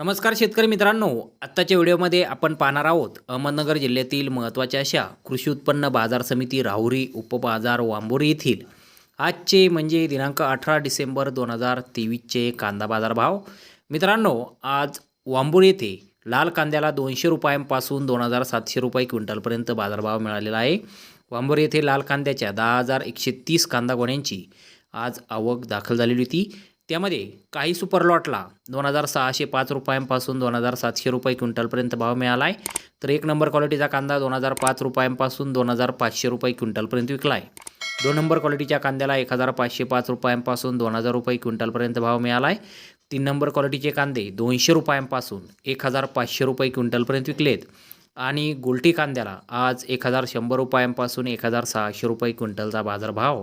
नमस्कार शेतकरी मित्रांनो आत्ताच्या व्हिडिओमध्ये आपण पाहणार आहोत अहमदनगर जिल्ह्यातील महत्त्वाच्या अशा कृषी उत्पन्न बाजार समिती राहुरी उपबाजार वांबोरी येथील. आजचे म्हणजे दिनांक अठरा डिसेंबर दोन हजार तेवीसचे कांदा बाजार भाव मित्रांनो आज वांबोरी येथे लाल कांद्याला दोनशे रुपयांपासून दोन हजार सातशे रुपये क्विंटलपर्यंत बाजारभाव मिळालेला आहे. वांबोरी येथे लाल कांद्याच्या दहा हजार एकशे तीस कांदा गोण्यांची आज आवक दाखल झालेली होती. त्यामध्ये काही सुपर लॉटला दोन हजार सहाशे पाच रुपयांपासून दोन हजार सातशे रुपये क्विंटलपर्यंत भाव मिळाला आहे तर एक नंबर क्वालिटीचा कांदा दोन हजार पाच रुपयांपासून दोन हजार पाचशे रुपये क्विंटलपर्यंत विकला आहे दोन नंबर क्वालिटीच्या कांद्याला एक हजार पाचशे पाच रुपयांपासून दोन हजार रुपये क्विंटलपर्यंत भाव मिळाला आहे तीन नंबर क्वालिटीचे कांदे दोनशे रुपयांपासून एक हजार पाचशे रुपये क्विंटलपर्यंत विकलेत. आणि गोल्टी कांद्याला आज एक हजार शंभर रुपयांपासून एक हजार सहाशे रुपये क्विंटलचा बाजारभाव.